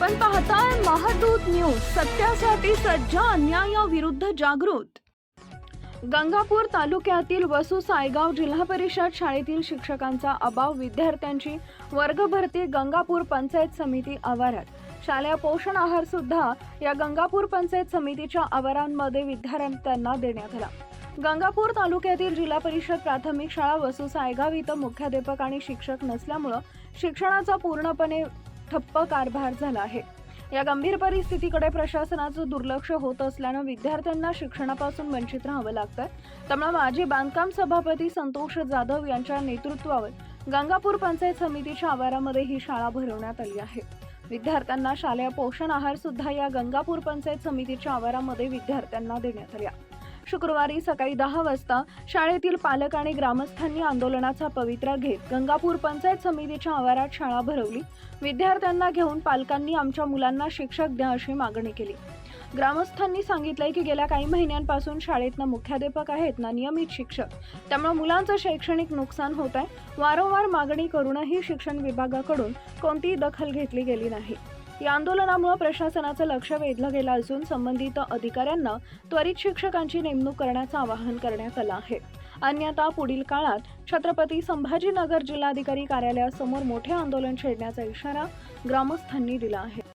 आपण पाहताय महादूत न्यूज सत्यासाठी सज्ज अन्यायाविरुद्ध जागृत. गंगापूर तालुक्यातील वसू सायगाव जिल्हा परिषद शाळेतील शिक्षकांचा अभाव विद्यार्थ्यांची वर्गभरती गंगापूर पंचायत समिती आवारात. शालेय पोषण आहार सुद्धा या गंगापूर पंचायत समितीच्या आवारांमध्ये विद्यार्थ्यांना देण्यात आला. गंगापूर तालुक्यातील जिल्हा परिषद प्राथमिक शाळा वसू सायगाव इथं मुख्याध्यापक आणि शिक्षक नसल्यामुळं शिक्षणाचा पूर्णपणे ठप्प कारभार झाला आहे. या गंभीर परिस्थितीकडे प्रशासनाचं दुर्लक्ष होत असल्यानं विद्यार्थ्यांना शिक्षणापासून वंचित राहावं लागतं त्यामुळे माजी बांधकाम सभापती संतोष जाधव यांच्या नेतृत्वावर गंगापूर पंचायत समितीच्या आवारामध्ये ही शाळा भरवण्यात आली आहे. विद्यार्थ्यांना शालेय पोषण आहार सुद्धा या गंगापूर पंचायत समितीच्या आवारामध्ये विद्यार्थ्यांना देण्यात आल्या शुक्रवारी सकाळी दहा वाजता शाळेतील पालक आणि ग्रामस्थांनी आंदोलनाचा पवित्रा घेत गंगापूर पंचायत समितीच्या आवारात शाळा भरवली. विद्यार्थ्यांना घेऊन पालकांनी आमच्या मुलांना शिक्षक द्या अशी मागणी केली. ग्रामस्थांनी सांगितलंय की गेल्या काही महिन्यांपासून शाळेत ना मुख्याध्यापक आहेत ना नियमित शिक्षक. त्यामुळे मुलांचं शैक्षणिक नुकसान होत आहे वारंवार मागणी करूनही शिक्षण विभागाकडून कोणतीही दखल घेतली गेली नाही. या आंदोलनामुळे प्रशासनाचं लक्ष वेधलं गेलं असून संबंधित अधिकाऱ्यांना त्वरित शिक्षकांची नेमणूक करण्याचं आवाहन करण्यात आलं आहे. अन्यथा पुढील काळात छत्रपती संभाजीनगर जिल्हाधिकारी कार्यालयासमोर मोठे आंदोलन छेडण्याचा इशारा ग्रामस्थांनी दिला आहे.